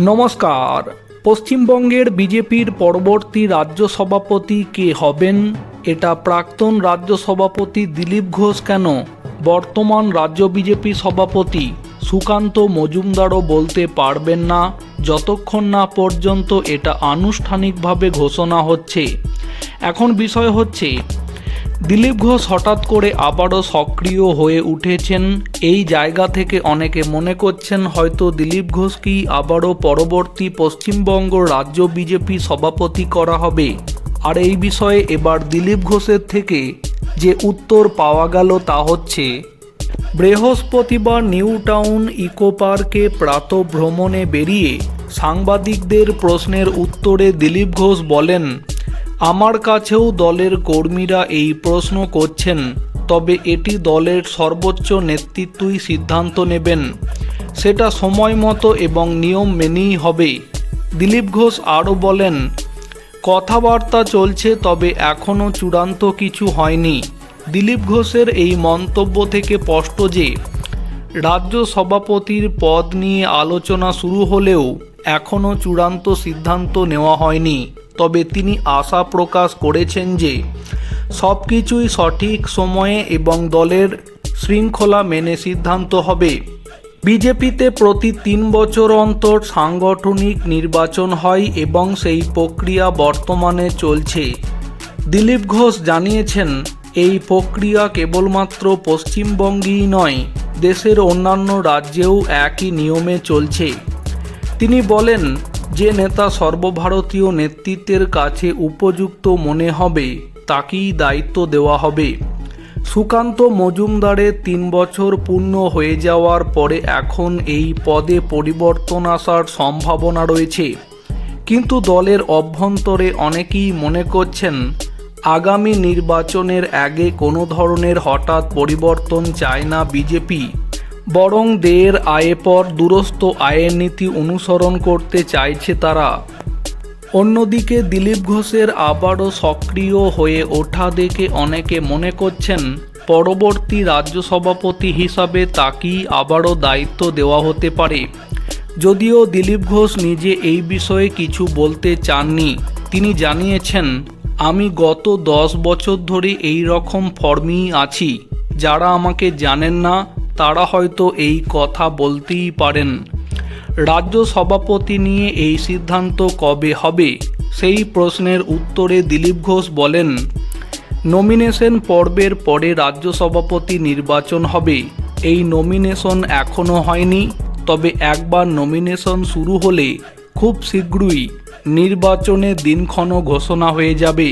নমস্কার। পশ্চিমবঙ্গের বিজেপির পরবর্তী রাজ্য সভাপতি কে হবেন? এটা প্রাক্তন রাজ্য সভাপতি দিলীপ ঘোষ কেন? বর্তমান রাজ্য বিজেপি সভাপতি সুকান্ত মজুমদারও বলতে পারবেন না। যতক্ষণ না পর্যন্ত এটা আনুষ্ঠানিকভাবে ঘোষণা হচ্ছে। এখন বিষয় হচ্ছে দিলীপ ঘোষ হঠাৎ করে আবারও সক্রিয় হয়ে উঠেছেন। এই জায়গা থেকে অনেকে মনে করছেন হয়তো দিলীপ ঘোষ কি আবারও পরবর্তী পশ্চিমবঙ্গ রাজ্য বিজেপি সভাপতি করা হবে। আর এই বিষয়ে এবার দিলীপ ঘোষের থেকে যে উত্তর পাওয়া গেল তা হচ্ছে, বৃহস্পতিবার নিউ টাউন ইকো পার্কে প্রাত ভ্রমণে বেরিয়ে সাংবাদিকদের প্রশ্নের উত্তরে দিলীপ ঘোষ বলেন আমার কাছেও দলের কর্মীরা এই প্রশ্ন করছেন, তবে এটি দলের সর্বোচ্চ নেতৃত্বই সিদ্ধান্ত নেবেন। সেটা সময় মতো এবং নিয়ম মেনেই হবে। দিলীপ ঘোষ আরও বলেন, কথাবার্তা চলছে, তবে এখনও চূড়ান্ত কিছু হয়নি। দিলীপ ঘোষের এই মন্তব্য থেকে স্পষ্ট যে, রাজ্য সভাপতির পদ নিয়ে আলোচনা শুরু হলেও এখনও চূড়ান্ত সিদ্ধান্ত নেওয়া হয়নি। তবে তিনি আশা প্রকাশ করেছেন যে সব কিছুই সঠিক সময়ে এবং দলের শৃঙ্খলা মেনে সিদ্ধান্ত হবে। বিজেপিতে প্রতি তিন বছর অন্তর সাংগঠনিক নির্বাচন হয় এবং সেই প্রক্রিয়া বর্তমানে চলছে। দিলীপ ঘোষ জানিয়েছেন, এই প্রক্রিয়া কেবলমাত্র পশ্চিমবঙ্গেই নয়, দেশের অন্যান্য রাজ্যেও একই নিয়মে চলছে। তিনি বলেন যে নেতা সর্বভারতীয় নেতৃত্বের কাছে উপযুক্ত মনে হবে, তাকেই দায়িত্ব দেওয়া হবে। সুকান্ত মজুমদারের তিন বছর পূর্ণ হয়ে যাওয়ার পরে এখন এই পদে পরিবর্তন আসার সম্ভাবনা রয়েছে। কিন্তু দলের অভ্যন্তরে অনেকেই মনে করছেন, আগামী নির্বাচনের আগে কোনো ধরনের হঠাৎ পরিবর্তন চায় না বিজেপি। বরং দের আয়ে পর দূরস্থ আয়ের নীতি অনুসরণ করতে চাইছে তারা। অন্যদিকে দিলীপ ঘোষের আবারও সক্রিয় হয়ে ওঠা দেখে অনেকে মনে করছেন, পরবর্তী রাজ্য সভাপতি হিসাবে তাকেই আবারও দায়িত্ব দেওয়া হতে পারে। যদিও দিলীপ ঘোষ নিজে এই বিষয়ে কিছু বলতে চাননি। তিনি জানিয়েছেন, আমি গত দশ বছর ধরে এই রকম ফর্মেই আছি। যারা আমাকে জানেন না তারা হয়তো এই কথা বলতেই পারেন। রাজ্য সভাপতি নিয়ে এই সিদ্ধান্ত কবে হবে? সেই প্রশ্নের উত্তরে দিলীপ ঘোষ বলেন, নমিনেশন পর্বের পরে রাজ্য সভাপতি নির্বাচন হবে। এই নমিনেশন এখনও হয়নি। তবে একবার নমিনেশন শুরু হলে খুব শীঘ্রই নির্বাচনের দিনক্ষণও ঘোষণা হয়ে যাবে।